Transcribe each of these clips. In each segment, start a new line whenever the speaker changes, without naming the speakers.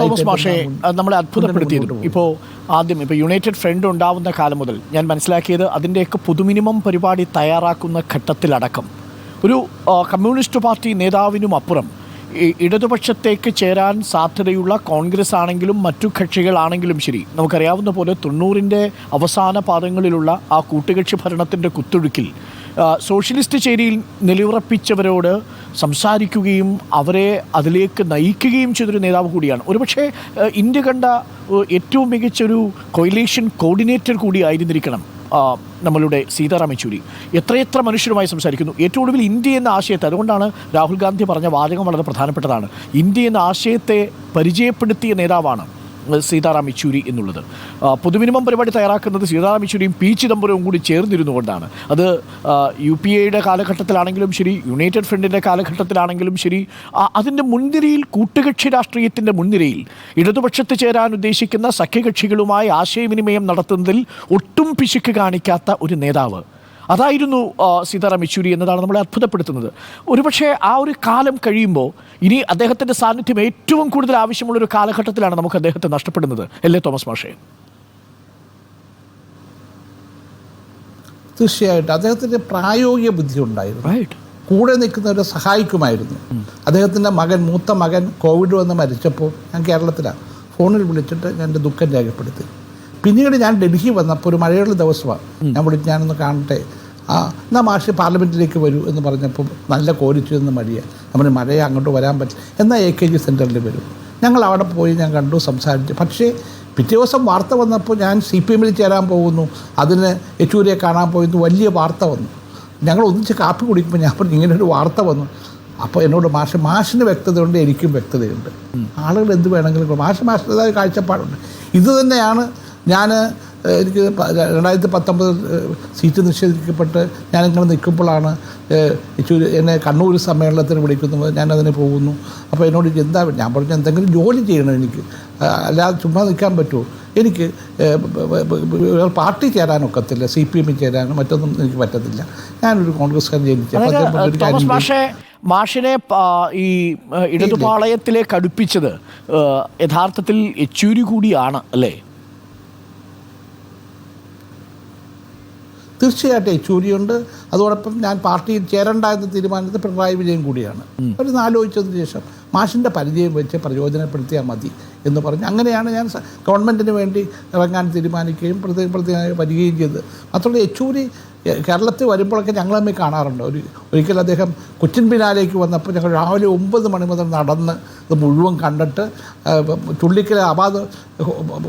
Thomas മാഷെ നമ്മളെ അത്ഭുതപ്പെടുത്തിയതും. ഇപ്പോൾ ആദ്യം ഇപ്പോൾ യുണൈറ്റഡ് ഫ്രണ്ട് ഉണ്ടാവുന്ന കാലം മുതൽ ഞാൻ മനസ്സിലാക്കിയത് അതിന്റെയൊക്കെ പുതുമിനിമം പരിപാടി തയ്യാറാക്കുന്ന ഘട്ടത്തിലടക്കം. ഒരു കമ്മ്യൂണിസ്റ്റ് പാർട്ടി നേതാവിനും അപ്പുറം ഇടതുപക്ഷത്തേക്ക് ചേരാൻ സാധ്യതയുള്ള കോൺഗ്രസ് ആണെങ്കിലും മറ്റു കക്ഷികളാണെങ്കിലും ശരി നമുക്കറിയാവുന്ന പോലെ തൊണ്ണൂറിന്റെ അവസാന പാദങ്ങളിലുള്ള ആ കൂട്ടുകക്ഷി ഭരണത്തിന്റെ കുത്തൊഴുക്കിൽ സോഷ്യലിസ്റ്റ് ചേരിയിൽ നിലയുറപ്പിച്ചവരോട് സംസാരിക്കുകയും അവരെ അതിലേക്ക് നയിക്കുകയും ചെയ്തൊരു നേതാവ് കൂടിയാണ്. ഒരുപക്ഷെ ഇന്ത്യ കണ്ട ഏറ്റവും മികച്ചൊരു കൊയിലേഷൻ കോർഡിനേറ്റർ കൂടി ആയിരുന്നിരിക്കണം നമ്മളുടെ സീതാറാം യെച്ചൂരി. എത്രയെത്ര മനുഷ്യരുമായി സംസാരിക്കുന്നു. ഏറ്റവും ഒടുവിൽ ഇന്ത്യ എന്ന ആശയത്തെ അതുകൊണ്ടാണ് രാഹുൽ ഗാന്ധി പറഞ്ഞ വാചകം വളരെ പ്രധാനപ്പെട്ടതാണ്. ഇന്ത്യ എന്ന ആശയത്തെ പരിചയപ്പെടുത്തിയ നേതാവാണ് സീതാറാം യെച്ചൂരി എന്നുള്ളത്. പൊതുമിനിമം പരിപാടി തയ്യാറാക്കുന്നത് സീതാറാം യെച്ചൂരിയും പി ചിദംബരവും കൂടി ചേർന്നിരുന്നുകൊണ്ടാണ്. അത് യു പി എയുടെ കാലഘട്ടത്തിലാണെങ്കിലും ശരി യുണൈറ്റഡ് ഫ്രണ്ടിന്റെ കാലഘട്ടത്തിലാണെങ്കിലും ശരി അതിന്റെ മുൻനിരയിൽ കൂട്ടുകക്ഷി രാഷ്ട്രീയത്തിന്റെ മുൻനിരയിൽ ഇടതുപക്ഷത്ത് ചേരാൻ ഉദ്ദേശിക്കുന്ന സഖ്യകക്ഷികളുമായി ആശയവിനിമയം നടത്തുന്നതിൽ ഒട്ടും പിശുക്ക് കാണിക്കാത്ത ഒരു നേതാവ് അതായിരുന്നു സീതാറാം യെച്ചൂരി എന്നതാണ് നമ്മളെ അത്ഭുതപ്പെടുത്തുന്നത്. ഒരുപക്ഷെ ആ ഒരു കാലം കഴിയുമ്പോൾ ഇനി അദ്ദേഹത്തിന്റെ സാന്നിധ്യം ഏറ്റവും കൂടുതൽ ആവശ്യമുള്ള ഒരു കാലഘട്ടത്തിലാണ് നമുക്ക് അദ്ദേഹത്തെ നഷ്ടപ്പെടുന്നത്. അല്ലേ തോമസ് മാഷേ?
തീർച്ചയായിട്ടും. അദ്ദേഹത്തിന്റെ പ്രായോഗിക ബുദ്ധി ഉണ്ടായിരുന്നു.
റൈറ്റ്
കൂടെ നിൽക്കുന്നവരെ സഹായിക്കുമായിരുന്നു. അദ്ദേഹത്തിന്റെ മകൻ മൂത്ത മകൻ കോവിഡ് വന്ന് മരിച്ചപ്പോൾ ഞാൻ കേരളത്തിലാണ്. ഫോണിൽ വിളിച്ചിട്ട് ഞാൻ എന്റെ ദുഃഖം രേഖപ്പെടുത്തി. പിന്നീട് ഞാൻ ഡൽഹി വന്നപ്പോൾ ഒരു മഴയുള്ള ദിവസമാണ്. ഞാൻ വിളിച്ച് ഞാനൊന്ന് കാണട്ടെ. ആ എന്നാ മാഷി പാർലമെന്റിലേക്ക് വരൂ എന്ന് പറഞ്ഞപ്പോൾ നല്ല കോരിച്ചു എന്ന് മടിയാണ് നമ്മൾ മഴയെ അങ്ങോട്ട് വരാൻ പറ്റും എന്നാൽ എ കെ ജി സെന്ററിൽ വരും. ഞങ്ങൾ അവിടെ പോയി ഞാൻ കണ്ടു സംസാരിച്ചു. പക്ഷേ പിറ്റേ ദിവസം വാർത്ത വന്നപ്പോൾ ഞാൻ സി പി എമ്മിൽ ചേരാൻ പോകുന്നു. അതിന് യെച്ചൂരിയെ കാണാൻ പോയിരുന്നു വലിയ വാർത്ത വന്നു. ഞങ്ങൾ ഒന്നിച്ച് കാപ്പി കുടിക്കുമ്പോൾ ഞാൻ പറഞ്ഞു ഇങ്ങനെ ഒരു വാർത്ത വന്നു. അപ്പോൾ എന്നോട് മാഷ് മാഷിന് വ്യക്തതയുണ്ട് എനിക്കും വ്യക്തതയുണ്ട്. ആളുകൾ എന്ത് വേണമെങ്കിലും മാഷ് മാഷിന്റെതായ കാഴ്ചപ്പാടുണ്ട്. ഇത് തന്നെയാണ് ഞാൻ എനിക്ക് രണ്ടായിരത്തി പത്തൊമ്പത് സീറ്റ് നിഷേധിക്കപ്പെട്ട് ഞാനിങ്ങനെ നിൽക്കുമ്പോഴാണ് യെച്ചൂരി എന്നെ കണ്ണൂർ സമ്മേളനത്തിന് വിളിക്കുന്നത്. ഞാനതിന് പോകുന്നു. അപ്പോൾ എന്നോട് എന്താ? ഞാൻ പറഞ്ഞു എന്തെങ്കിലും ജോലി ചെയ്യണം എനിക്ക്. അല്ലാതെ ചുമ്മാ നിൽക്കാൻ പറ്റുമോ? എനിക്ക് പാർട്ടി ചേരാനൊക്കത്തില്ല സി പി എമ്മിൽ ചേരാനും മറ്റൊന്നും എനിക്ക് പറ്റത്തില്ല. ഞാനൊരു കോൺഗ്രസ് ജനിച്ചു.
മാഷെ മാഷിനെ ഈ ഇടതുപാളയത്തിലേക്ക് അടുപ്പിച്ചത് യഥാർത്ഥത്തിൽ യെച്ചൂരി കൂടിയാണ് അല്ലേ?
തീർച്ചയായിട്ടും യെച്ചൂരിയുണ്ട് അതോടൊപ്പം ഞാൻ പാർട്ടിയിൽ ചേരണ്ട എന്ന തീരുമാനത്തിൽ പിണറായി വിജയൻ കൂടിയാണ്. ഒരു ആലോചിച്ചതിന് ശേഷം മാഷിന്റെ പരിചയം വെച്ച് പ്രയോജനപ്പെടുത്തിയാൽ മതി എന്ന് പറഞ്ഞ്. അങ്ങനെയാണ് ഞാൻ ഗവൺമെന്റിന് വേണ്ടി ഇറങ്ങാൻ തീരുമാനിക്കുകയും പ്രത്യേക പ്രത്യേക വരികയും ചെയ്തത്. മാത്രമല്ല യെച്ചൂരി കേരളത്തിൽ വരുമ്പോഴൊക്കെ ഞങ്ങൾ തമ്മിൽ കാണാറുണ്ട്. ഒരു ഒരിക്കൽ അദ്ദേഹം കൊച്ചിൻ പിന്നാലേക്ക് വന്നപ്പോൾ ഞങ്ങൾ രാവിലെ ഒമ്പത് മണി മുതൽ നടന്ന് ഇത് മുഴുവൻ കണ്ടിട്ട് ചുള്ളിക്കല ചുള്ളിക്കൽ അബാദ്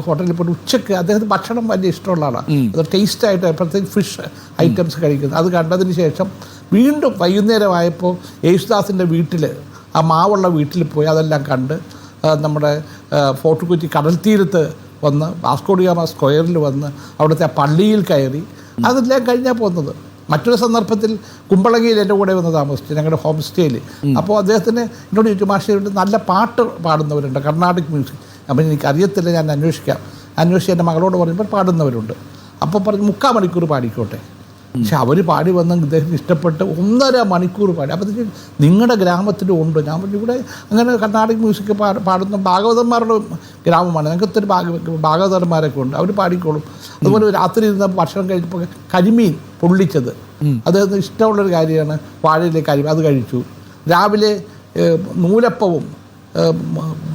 ഹോട്ടലിൽ പോയിട്ട് ഉച്ചയ്ക്ക് അദ്ദേഹത്തിന് ഭക്ഷണം വലിയ ഇഷ്ടമുള്ള ആളാണ്. അത് ടേസ്റ്റായിട്ട് പ്രത്യേകിച്ച് ഫിഷ് ഐറ്റംസ് കഴിക്കുന്നത്. അത് കണ്ടതിന് ശേഷം വീണ്ടും വൈകുന്നേരമായപ്പോൾ യേശുദാസിന്റെ വീട്ടിൽ ആ മാവുള്ള വീട്ടിൽ പോയി അതെല്ലാം കണ്ട് നമ്മുടെ ഫോർട്ട് കൊച്ചി കടൽ തീരത്ത് വന്ന് വാസ്കോഡിയാമ സ്ക്വയറിൽ വന്ന് അവിടുത്തെ ആ പള്ളിയിൽ കയറി അതെല്ലാം കഴിഞ്ഞാൽ പോകുന്നത്. മറ്റൊരു സന്ദർഭത്തിൽ കുമ്പളങ്ങിയിൽ എന്റെ കൂടെ വന്ന് താമസിച്ചു. ഞങ്ങളുടെ ഹോം സ്റ്റേയിൽ അപ്പോൾ അദ്ദേഹത്തിന് എന്നോട് ചോദിച്ചു മാഷിയുണ്ട് നല്ല പാട്ട് പാടുന്നവരുണ്ട് കർണാടിക് മ്യൂസിക്. അപ്പം എനിക്ക് അറിയത്തില്ല ഞാൻ അന്വേഷിക്കാം. അന്വേഷിച്ച് എന്റെ മകളോട് പറയുമ്പോൾ പാടുന്നവരുണ്ട്. അപ്പോൾ പറഞ്ഞു മുക്കാൽ മണിക്കൂർ പാടിക്കോട്ടെ. പക്ഷെ അവർ പാടി വന്ന ഇദ്ദേഹത്തിന് ഇഷ്ടപ്പെട്ട് ഒന്നര മണിക്കൂർ പാടി. അപ്പോൾ നിങ്ങളുടെ ഗ്രാമത്തിന്റെ ഉണ്ട്. ഞാൻ പറഞ്ഞു ഇവിടെ അങ്ങനെ കർണാടക മ്യൂസിക് പാടുന്ന ഭാഗവതന്മാരുടെ ഗ്രാമമാണ്. ഞങ്ങൾക്ക് ഒത്തിരി ഭാഗ ഭാഗവതന്മാരൊക്കെ ഉണ്ട്. അവർ പാടിക്കോളും. അതുപോലെ രാത്രി ഇരുന്ന ഭക്ഷണം കഴിച്ചപ്പോൾ കരിമീൻ പൊള്ളിച്ചത്. അദ്ദേഹത്തിന് ഇഷ്ടമുള്ളൊരു കാര്യമാണ് വാഴയിലെ കരിമീൻ. അത് കഴിച്ചു. രാവിലെ നൂലപ്പവും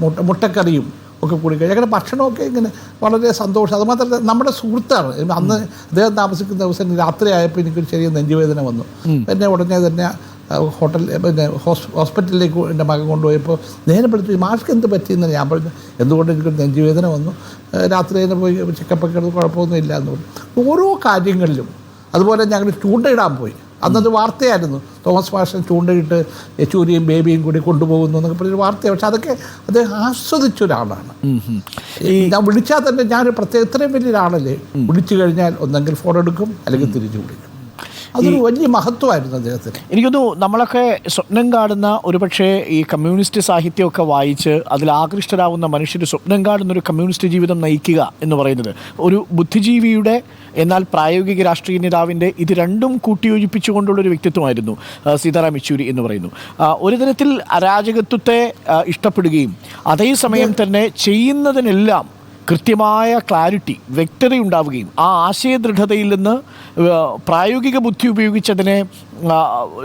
മുട്ട മുട്ടക്കറിയും ഒക്കെ കൂടി കഴിയും അങ്ങനെ ഭക്ഷണമൊക്കെ ഇങ്ങനെ വളരെ സന്തോഷം. അതുമാത്രമല്ല നമ്മുടെ സുഹൃത്താണ്. അന്ന് അദ്ദേഹം താമസിക്കുന്ന ദിവസം രാത്രി ആയപ്പോൾ എനിക്കൊരു ചെറിയ നെഞ്ചുവേദന വന്നു. എന്നെ ഉടനെ തന്നെ ഹോട്ടൽ പിന്നെ ഹോസ് ഹോസ്പിറ്റലിലേക്ക് എന്റെ മകൻ കൊണ്ടുപോയപ്പോൾ നേരെ പഠിച്ചു മാസ്ക് എന്ത് പറ്റിയെന്ന് ഞാൻ പറഞ്ഞു. എന്തുകൊണ്ട് എനിക്കൊരു നെഞ്ചുവേദന വന്നു? രാത്രി തന്നെ പോയി ചെക്കപ്പൊക്കെ എടുത്ത് കുഴപ്പമൊന്നും ഇല്ല എന്ന് പറഞ്ഞു. ഓരോ കാര്യങ്ങളിലും അതുപോലെ ഞങ്ങൾ ചൂണ്ടയിടാൻ പോയി. അന്നത് വാർത്തയായിരുന്നു. തോമസ് പാഷൻ ചൂണ്ടയിട്ട് യെച്ചൂരിയും ബേബിയും കൂടി കൊണ്ടുപോകുന്നു എന്നൊക്കെ പറഞ്ഞൊരു വാർത്തയാണ് പക്ഷെ അതൊക്കെ അദ്ദേഹം ആസ്വദിച്ച ഒരാളാണ് ഞാൻ വിളിച്ചാൽ തന്നെ ഞാനൊരു പ്രത്യേക ഇത്രയും വലിയൊരാളല്ലേ? വിളിച്ചു കഴിഞ്ഞാൽ ഒന്നെങ്കിൽ ഫോൺ എടുക്കും അല്ലെങ്കിൽ തിരിച്ചു വിളിക്കും. അതൊരു വലിയ മഹത്വമായിരുന്നു അദ്ദേഹത്തിന്.
എനിക്കൊന്നു നമ്മളൊക്കെ സ്വപ്നം കാണുന്ന ഒരുപക്ഷെ ഈ കമ്മ്യൂണിസ്റ്റ് സാഹിത്യമൊക്കെ വായിച്ച് അതിൽ ആകൃഷ്ടരാകുന്ന മനുഷ്യർ സ്വപ്നം കാണുന്ന ഒരു കമ്മ്യൂണിസ്റ്റ് ജീവിതം നയിക്കുക എന്ന് പറയുന്നത്. ഒരു ബുദ്ധിജീവിയുടെ എന്നാൽ പ്രായോഗിക രാഷ്ട്രീയ നേതാവിന്റെ ഇത് രണ്ടും കൂട്ടിയോജിപ്പിച്ചുകൊണ്ടുള്ള ഒരു വ്യക്തിത്വമായിരുന്നു സീതാറാം യെച്ചൂരി എന്ന് പറയുന്നു. ഒരു തരത്തിൽ അരാജകത്വത്തെ ഇഷ്ടപ്പെടുകയും അതേസമയം തന്നെ ചെയ്യുന്നതിനെല്ലാം കൃത്യമായ ക്ലാരിറ്റി വ്യക്തത ഉണ്ടാവുകയും ആ ആശയദൃഢതയിൽ നിന്ന് പ്രായോഗിക ബുദ്ധി ഉപയോഗിച്ചതിനെ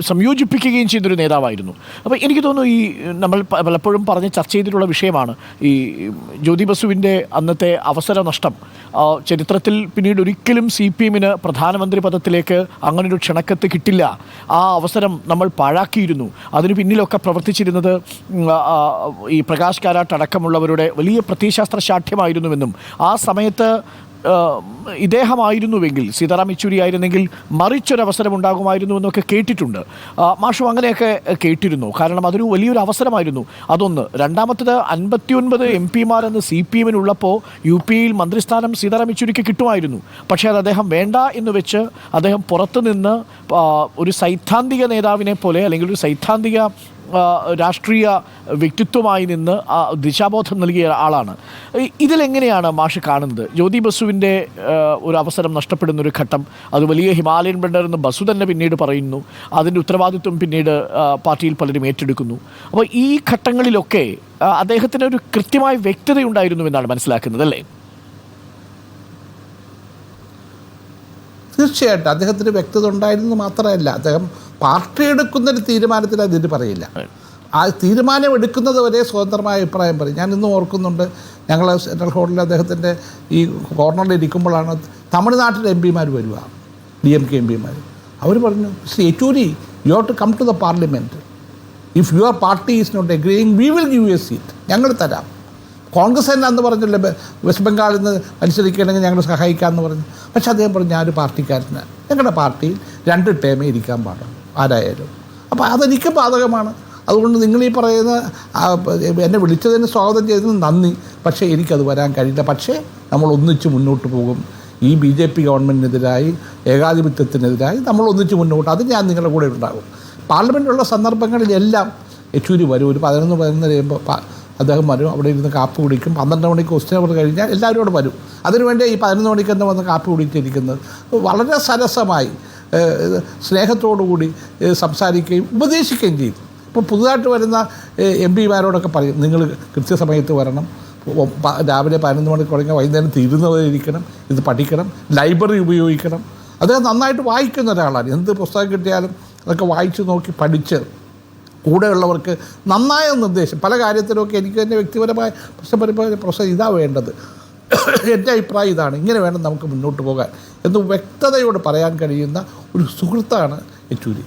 സംയോജിപ്പിക്കുകയും ചെയ്തൊരു നേതാവായിരുന്നു. അപ്പോൾ എനിക്ക് തോന്നുന്നു ഈ നമ്മൾ പലപ്പോഴും പറഞ്ഞ് ചർച്ച ചെയ്തിട്ടുള്ള വിഷയമാണ് ഈ ജ്യോതി ബസുവിന്റെ അന്നത്തെ അവസര നഷ്ടം. ചരിത്രത്തിൽ പിന്നീട് ഒരിക്കലും സി പി എമ്മിന് പ്രധാനമന്ത്രി പദത്തിലേക്ക് അങ്ങനൊരു ക്ഷണക്കത്ത് കിട്ടില്ല. ആ അവസരം നമ്മൾ പാഴാക്കിയിരുന്നു. അതിന് പിന്നിലൊക്കെ പ്രവർത്തിച്ചിരുന്നത് ഈ പ്രകാശ് കാരാട്ട് അടക്കമുള്ളവരുടെ വലിയ പ്രത്യയശാസ്ത്ര ശാഠ്യമായിരുന്നുവെന്നും. ആ സമയത്ത് ഇദ്ദേഹമായിരുന്നുവെങ്കിൽ സീതാറാം യെച്ചൂരി ആയിരുന്നെങ്കിൽ മറിച്ചൊരവസരം ഉണ്ടാകുമായിരുന്നു എന്നൊക്കെ കേട്ടിട്ടുണ്ട്. മാഷു അങ്ങനെയൊക്കെ കേട്ടിരുന്നു. കാരണം അതൊരു വലിയൊരു അവസരമായിരുന്നു. അതൊന്ന് രണ്ടാമത്തത് അൻപത്തിയൊൻപത് എം പിമാരെന്ന് സി പി എമ്മിനുള്ളപ്പോൾ യു പിയിൽ മന്ത്രിസ്ഥാനം സീതാറാം യെച്ചൂരിക്ക് കിട്ടുമായിരുന്നു. പക്ഷേ അത് അദ്ദേഹം വേണ്ട എന്ന് വെച്ച് അദ്ദേഹം പുറത്തുനിന്ന് ഒരു സൈദ്ധാന്തിക നേതാവിനെ പോലെ അല്ലെങ്കിൽ ഒരു സൈദ്ധാന്തിക രാഷ്ട്രീയ വ്യക്തിത്വമായി നിന്ന് ദിശാബോധം നൽകിയ ആളാണ്. ഇതിലെങ്ങനെയാണ് മാഷ് കാണുന്നത്? ജ്യോതി ബസുവിന്റെ ഒരു അവസരം നഷ്ടപ്പെടുന്ന ഒരു ഘട്ടം അത് വലിയ ഹിമാലയൻ ബണ്ടർ എന്ന് ബസു തന്നെ പിന്നീട് പറയുന്നു. അതിന്റെ ഉത്തരവാദിത്വം പിന്നീട് പാർട്ടിയിൽ പലരും ഏറ്റെടുക്കുന്നു. അപ്പോൾ ഈ ഘട്ടങ്ങളിലൊക്കെ അദ്ദേഹത്തിന് ഒരു കൃത്യമായ വ്യക്തതയുണ്ടായിരുന്നു എന്നാണ് മനസ്സിലാക്കുന്നത് അല്ലേ?
തീർച്ചയായിട്ടും. അദ്ദേഹത്തിന് വ്യക്തത ഉണ്ടായിരുന്നു മാത്രമല്ല. അദ്ദേഹം പാർട്ടി എടുക്കുന്ന ഒരു തീരുമാനത്തിൽ അതിന് പറയില്ല. ആ തീരുമാനം എടുക്കുന്നത് വരെ സ്വതന്ത്രമായ അഭിപ്രായം പറയും. ഞാൻ ഇന്നും ഓർക്കുന്നുണ്ട് ഞങ്ങൾ സെൻട്രൽ ഹോട്ടലിൽ അദ്ദേഹത്തിന്റെ ഈ കോർണറിൽ ഇരിക്കുമ്പോഴാണ് തമിഴ്നാട്ടിലെ എം പിമാർ വരിക ഡി എം കെ എം പിമാർ അവർ പറഞ്ഞു Shri Yechury you have to come to the parliament if your party is not agreeing we will give you a seat ഞങ്ങൾ തരാം. കോൺഗ്രസ് തന്നെ അന്ന് പറഞ്ഞില്ലേ വെസ്റ്റ് ബംഗാളിൽ നിന്ന് മത്സരിക്കണമെങ്കിൽ ഞങ്ങൾ സഹായിക്കാമെന്ന് പറഞ്ഞു. പക്ഷെ അദ്ദേഹം പറഞ്ഞു ഞാനൊരു പാർട്ടിക്കാരനാണ് ഞങ്ങളുടെ പാർട്ടിയിൽ രണ്ട് ടേമേ ഇരിക്കാൻ പാടും ആരായാലും. അപ്പോൾ അതെനിക്ക് ബാധകമാണ്. അതുകൊണ്ട് നിങ്ങൾ ഈ പറയുന്ന എന്നെ വിളിച്ചതിന് സ്വാഗതം ചെയ്തതിന് നന്ദി. പക്ഷേ എനിക്കത് വരാൻ കഴിയില്ല. പക്ഷേ നമ്മൾ ഒന്നിച്ച് മുന്നോട്ട് പോകും. ഈ ബി ജെ പി ഗവൺമെന്റിനെതിരായി ഏകാധിപത്യത്തിനെതിരായി നമ്മൾ ഒന്നിച്ച് മുന്നോട്ട് അത് ഞാൻ നിങ്ങളുടെ കൂടെ ഉണ്ടാകും. പാർലമെന്റിലുള്ള സന്ദർഭങ്ങളിലെല്ലാം യെച്ചൂരി വരും. ഒരു പതിനൊന്ന് പതിനൊന്ന് കഴിയുമ്പോൾ അദ്ദേഹം വരും. അവിടെ ഇരുന്ന് കാപ്പി കുടിക്കും. പന്ത്രണ്ട് മണിക്ക് ക്വസ്റ്റ്യൻ അവർ കഴിഞ്ഞാൽ എല്ലാവരും കൂടെ വരും. അതിനുവേണ്ടി ഈ പതിനൊന്ന് മണിക്ക് തന്നെ വന്ന് കാപ്പി കുടിച്ചിരിക്കുന്നത്. വളരെ സരസമായി സ്നേഹത്തോടുകൂടി സംസാരിക്കുകയും ഉപദേശിക്കുകയും ചെയ്തു. ഇപ്പോൾ പുതുതായിട്ട് വരുന്ന എം പിമാരോടൊക്കെ പറയും നിങ്ങൾ കൃത്യസമയത്ത് വരണം. രാവിലെ പതിനൊന്ന് മണിക്ക് തുടങ്ങി വൈകുന്നേരം തീരുന്നവരെ ഇരിക്കണം ഇത് പഠിക്കണം ലൈബ്രറി ഉപയോഗിക്കണം. അദ്ദേഹം നന്നായിട്ട് വായിക്കുന്ന ഒരാളാണ്. എന്ത് പുസ്തകം കിട്ടിയാലും അതൊക്കെ വായിച്ചു നോക്കി പഠിച്ച് കൂടെയുള്ളവർക്ക് നന്നായ നിർദ്ദേശം. പല കാര്യത്തിലുമൊക്കെ എനിക്ക് തന്നെ വ്യക്തിപരമായ പ്രശ്നപരമായ പ്രശ്നം ഇതാ വേണ്ടത്. എന്റെ അഭിപ്രായം ഇതാണ്. ഇങ്ങനെ വേണം നമുക്ക് മുന്നോട്ട് പോകാൻ. എന്ന് വ്യക്തതയോട് പറയാൻ കഴിയുന്ന ഒരു സുഹൃത്താണ് യെച്ചൂരി.